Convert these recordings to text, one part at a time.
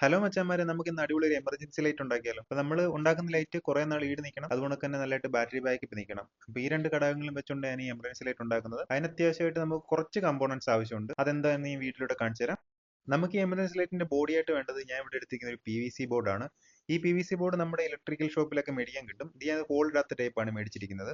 Hello മച്ചാന്മാരെ നമുക്ക് ഇന്ന് അടിപൊളി ഒരു എമർജൻസി ലൈറ്റ് ഉണ്ടാക്കിയാലോ? അപ്പോൾ നമ്മൾ ഉണ്ടാക്കുന്ന ലൈറ്റ് കുറേ നാൾ ഈട് നിൽക്കണം അതുകൊണ്ട് തന്നെ നല്ലതായിട്ട് ബാറ്ററി ബാക്കപ്പ് നിൽക്കണം അപ്പോൾ ഈ രണ്ട് ഘടകങ്ങളും വെച്ചുകൊണ്ട് ഞാൻ ഈ എമർജൻസി ലൈറ്റ് ഉണ്ടാക്കുന്നത്. അതിന് അത്യാവശ്യമായിട്ട് നമുക്ക് കുറച്ച് കമ്പോണൻസ് ആവശ്യമുണ്ട്. അതെന്താണെന്ന് ഈ വീട്ടിലൂടെ കാണിച്ചു തരാം. നമുക്ക് ഈ എമർജൻസി ലൈറ്റിന്റെ ബോഡി ആയിട്ട് വേണ്ടത് ഞാൻ ഇവിടെ എടുത്തിരിക്കുന്ന ഒരു പി വി സി ബോർഡാണ് ഈ പി വി സി ബോർഡ് നമ്മുടെ ഇലക്ട്രിക്കൽ ഷോപ്പിലൊക്കെ മേടിക്കാൻ കിട്ടും. ഇത് ഞാൻ ഹോൾ ഇടാത്ത ടൈപ്പാണ് മേടിച്ചിരിക്കുന്നത്.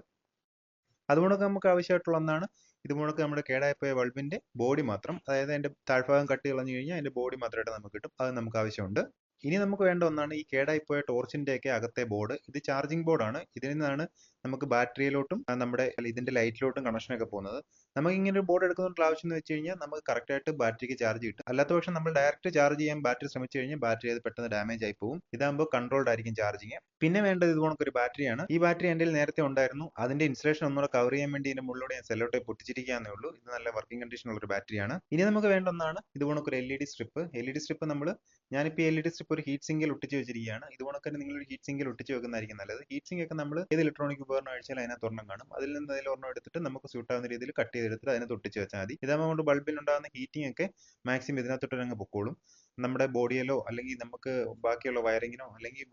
അതുകൊണ്ടൊക്കെ നമുക്ക് ആവശ്യമായിട്ടുള്ള ഒന്നാണ് ഇതുകൊണ്ടൊക്കെ നമ്മുടെ കേടായിപ്പോയ ബൾബിന്റെ ബോഡി മാത്രം അതായത് അതിന്റെ താഴ്ഭാഗം കട്ട് കളഞ്ഞു കഴിഞ്ഞാൽ അതിന്റെ ബോഡി മാത്രമായിട്ട് നമുക്ക് കിട്ടും. അത് നമുക്ക് ആവശ്യമുണ്ട്. ഇനി നമുക്ക് വേണ്ട ഒന്നാണ് ഈ കേടായിപ്പോയ ടോർച്ചിന്റെ ഒക്കെ അകത്തെ ബോർഡ് ഇത് ചാർജിങ് ബോർഡാണ് ഇതിൽ നിന്നാണ് നമുക്ക് ബാറ്ററിയിലോട്ടും നമ്മുടെ ഇതിന്റെ ലൈറ്റിലോട്ടും കണക്ഷൻ ഒക്കെ പോകുന്നത്. നമുക്ക് ഇങ്ങനെ ഒരു ബോർഡ് എടുക്കുന്ന ആവശ്യം എന്ന് വെച്ച് കഴിഞ്ഞാൽ നമുക്ക് കറക്റ്റ് ആയിട്ട് ബാറ്ററിക്ക് ചാർജ് കിട്ടും. അല്ലാത്ത പക്ഷം നമ്മൾ ഡയറക്റ്റ് ചാർജ് ചെയ്യാൻ ബാറ്ററി ശ്രമിച്ചു കഴിഞ്ഞാൽ ബാറ്ററി അത് പെട്ടെന്ന് ഡാമേജ് ആയി പോകും. ഇതാകുമ്പോൾ കൺട്രോൾഡ് ആയിരിക്കും ചാർജിങ് പിന്നെ വേണ്ടത് ഇതുപോലൊക്കെ ഒരു ബാറ്ററിയാണ് ഈ ബാറ്ററി എന്റെ നേരത്തെ ഉണ്ടായിരുന്നു. അതിന്റെ ഇൻസ്റ്റലേഷൻ ഒന്നുകൂടെ കവർ ചെയ്യാൻ വേണ്ടി ഇതിന്റെ മുകളിലൂടെ ഞാൻ സെല്ലോട്ടെ പൊട്ടിച്ചിരിക്കാന്നേ ഉള്ളൂ. ഇത് നല്ല വർക്കിംഗ് കണ്ടീഷൻ ഉള്ള ഒരു ബാറ്ററിയാണ് ഇനി നമുക്ക് വേണ്ട ഒന്നാണ് ഇതുപോലൊക്കെ ഒരു L E D strip L E D strip നമ്മൾ ഞാനിപ്പോൾ എൽ ഇ ഡി സ്ട്രിപ്പ് ഒരു ഹീറ്റ് സിങ്കിൽ ഒട്ടിച്ച് വെച്ചിരിക്കുകയാണ്. ഇതുപോലൊക്കെ നിങ്ങൾ ഒരു ഹീറ്റ് സിങ്കിൽ ഒട്ടിച്ച് വെക്കുന്നതായിരിക്കും നല്ലത്. ഹീറ്റ് സിങ്ക് ഒക്കെ നമ്മൾ ഏത് ഇലക്ട്രോണിക് ഉപകരണം അഴിച്ചാൽ അതിനകത്ത് ഒരെണ്ണം കാണും. അതിൽ നിന്ന് അതിൽ ഒരെണ്ണം എടുത്തിട്ട് നമുക്ക് സ്യൂട്ട് ആവുന്ന രീതിയിൽ കട്ട് ചെയ്തെടുത്തിട്ട് അതിനകത്ത് ഒട്ടിച്ച് വെച്ചാൽ മതി. ഇതാകുമ്പോൾ ബൾബിൽ ഉണ്ടാകുന്ന ഹീറ്റിംഗ് ഒക്കെ മാക്സിമം ഇതിനകത്തോട്ട് അങ്ങ് പൊക്കോളും. നമ്മുടെ ബോഡിയിലോ അല്ലെങ്കിൽ നമുക്ക് ബാക്കിയുള്ള വയറിങ്ങിനോ അല്ലെങ്കിൽ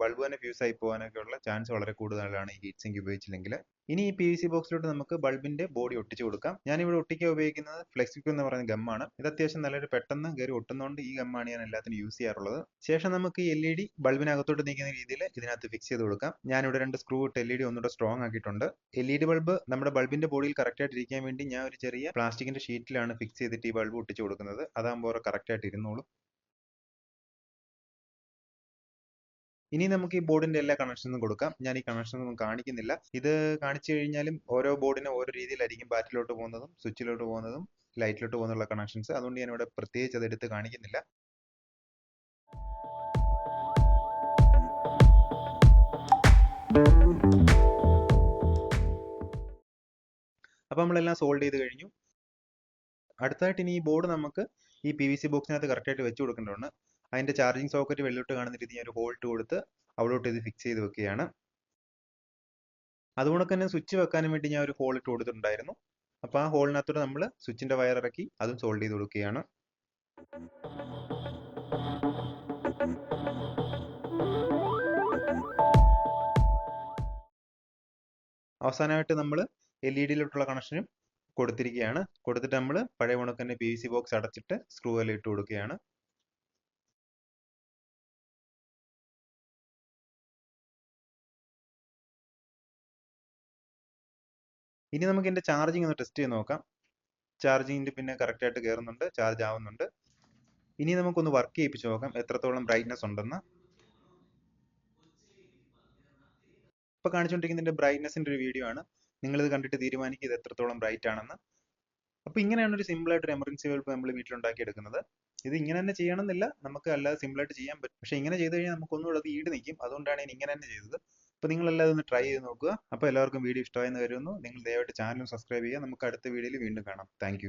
ബൾബ് തന്നെ ഫ്യൂസ് ആയി പോകാനൊക്കെ ഉള്ള ചാൻസ് വളരെ കൂടുതലാണ് ഈ ഹീറ്റ് സിങ്ക് ഉപയോഗിച്ചില്ലെങ്കിൽ. ഇനി ഈ പി വി സി ബോക്സിലോട്ട് നമുക്ക് ബൾബിന്റെ ബോഡി ഒട്ടിച്ചു കൊടുക്കാം. ഞാനിവിടെ ഒട്ടിക്കാൻ ഉപയോഗിക്കുന്നത് ഫ്ലെക്സിക്യൂ എന്ന് പറയുന്ന ഗമ്മാണ് ഇത് അത്യാവശ്യം നല്ലൊരു പെട്ടെന്ന് കയറി ഒട്ടുന്നതുകൊണ്ട് ഈ ഗമ്മാണ് ഞാൻ എല്ലാത്തിനും യൂസ് ചെയ്യാറുള്ളത്. ശേഷം നമുക്ക് ഈ എൽ ഇ ഡി ബൾബിനകത്തോട്ട് നീക്കുന്ന രീതിയിൽ ഇതിനകത്ത് ഫിക്സ് ചെയ്ത് കൊടുക്കാം. ഞാൻ ഇവിടെ രണ്ട് സ്ക്രൂ ഇട്ട് എൽ ഇ ഡി ഒന്നുകൂടെ സ്ട്രോങ് ആക്കിയിട്ടുണ്ട്. എൽ ഇ ഡി ബൾബ് നമ്മുടെ ബൾബിന്റെ ബോഡിയിൽ കറക്റ്റ് ആയിട്ട് ഇരിക്കാൻ വേണ്ടി ഞാൻ ഒരു ചെറിയ പ്ലാസ്റ്റിക്കിന്റെ ഷീറ്റിലാണ് ഫിക്സ് ചെയ്തിട്ട് ഈ ബൾബ് ഒട്ടിച്ചു കൊടുക്കുന്നത്. അതാകുമ്പോൾ കറക്റ്റ് ആയിട്ട് ഇരുന്നോളും. ഇനി നമുക്ക് ഈ ബോർഡിന്റെ എല്ലാ കണക്ഷനും കൊടുക്കാം. ഞാൻ ഈ കണക്ഷനൊന്നും കാണിക്കുന്നില്ല. ഇത് കാണിച്ചു കഴിഞ്ഞാലും ഓരോ ബോർഡിനും ഓരോ രീതിയിലായിരിക്കും ബാറ്റിലോട്ട് പോകുന്നതും സ്വിച്ചിലോട്ട് പോകുന്നതും ലൈറ്റിലോട്ട് പോകുന്നുള്ള കണക്ഷൻസ് അതുകൊണ്ട് ഞാൻ ഇവിടെ പ്രത്യേകിച്ച് അത് എടുത്ത് കാണിക്കുന്നില്ല. അപ്പോൾ നമ്മളെല്ലാം സോൾഡ് ചെയ്ത് കഴിഞ്ഞു. അടുത്തായിട്ട് ഇനി ഈ ബോർഡ് നമുക്ക് ഈ പി വി സി ബോക്സിനകത്ത് കറക്റ്റായിട്ട് വെച്ച് കൊടുക്കേണ്ടതുണ്ട്. അതിന്റെ ചാർജിങ് സോക്കറ്റ് വെള്ളിലോട്ട് കാണുന്ന രീതി ഞാൻ ഒരു ഹോൾട്ട് കൊടുത്ത് അവിടോട്ട് ഇത് ഫിക്സ് ചെയ്ത് വെക്കുകയാണ്. അതുകൊണ്ട് തന്നെ സ്വിച്ച് വെക്കാനും വേണ്ടി ഞാൻ ഒരു ഹോൾ ഇട്ട് കൊടുത്തിട്ടുണ്ടായിരുന്നു. അപ്പോൾ ആ ഹോളിനകത്തോടെ നമ്മൾ സ്വിച്ചിന്റെ വയർ ഇറക്കി അതും സോൾഡ് ചെയ്ത് കൊടുക്കുകയാണ്. അവസാനമായിട്ട് നമ്മൾ എൽ ഇ ഡിയിലോട്ടുള്ള കണക്ഷനും കൊടുത്തിരിക്കുകയാണ്. കൊടുത്തിട്ട് നമ്മൾ പഴയ ഉണക്കന്നെ പി വി സി ബോക്സ് അടച്ചിട്ട് സ്ക്രൂ എല്ലാം ഇട്ട് കൊടുക്കുകയാണ്. ഇനി നമുക്ക് ഇതിന്റെ ചാർജിങ് ഒന്ന് ടെസ്റ്റ് ചെയ്ത് നോക്കാം. ചാർജിങ്ങിന്റെ പിന്നെ കറക്റ്റ് ആയിട്ട് കയറുന്നുണ്ട് ചാർജ് ആവുന്നുണ്ട്. ഇനി നമുക്കൊന്ന് വർക്ക് ചെയ്യിപ്പിച്ച് നോക്കാം എത്രത്തോളം ബ്രൈറ്റ്നെസ് ഉണ്ടെന്ന്. ഇപ്പോൾ കാണിച്ചുകൊണ്ടിരിക്കുന്നതിന്റെ ബ്രൈറ്റ്നസിന്റെ ഒരു വീഡിയോ ആണ്. നിങ്ങൾ ഇത് കണ്ടിട്ട് തീരുമാനിക്കുക ഇത് എത്രത്തോളം ബ്രൈറ്റ് ആണെന്ന്. അപ്പോൾ ഇങ്ങനെയാണ് ഒരു സിമ്പിൾ ആയിട്ട് ഒരു എമർജൻസി ബൾബ് നമ്മൾ വീട്ടിലുണ്ടാക്കി എടുക്കുന്നത് ഇത് ഇങ്ങനെ തന്നെ ചെയ്യണമെന്നില്ല. നമുക്ക് അല്ലാതെ സിമ്പിൾ ആയിട്ട് ചെയ്യാൻ പറ്റും. പക്ഷെ ഇങ്ങനെ ചെയ്ത് കഴിഞ്ഞാൽ നമുക്ക് ഒന്നുകൂടെ അത് ഈട് നിൽക്കും അതുകൊണ്ടാണ് ഞാൻ ഇങ്ങനെ തന്നെ ചെയ്തത്. അപ്പോൾ നിങ്ങൾ എല്ലാവരും ഒന്ന് ട്രൈ ചെയ്ത് നോക്കുക. അപ്പോൾ എല്ലാവർക്കും വീഡിയോ ഇഷ്ടമായെന്ന് കരുതുന്നു. നിങ്ങൾ ദയവായിട്ട് ചാനൽ സബ്സ്ക്രൈബ് ചെയ്യുക. നമുക്ക് അടുത്ത വീഡിയോയിൽ വീണ്ടും കാണാം. താങ്ക്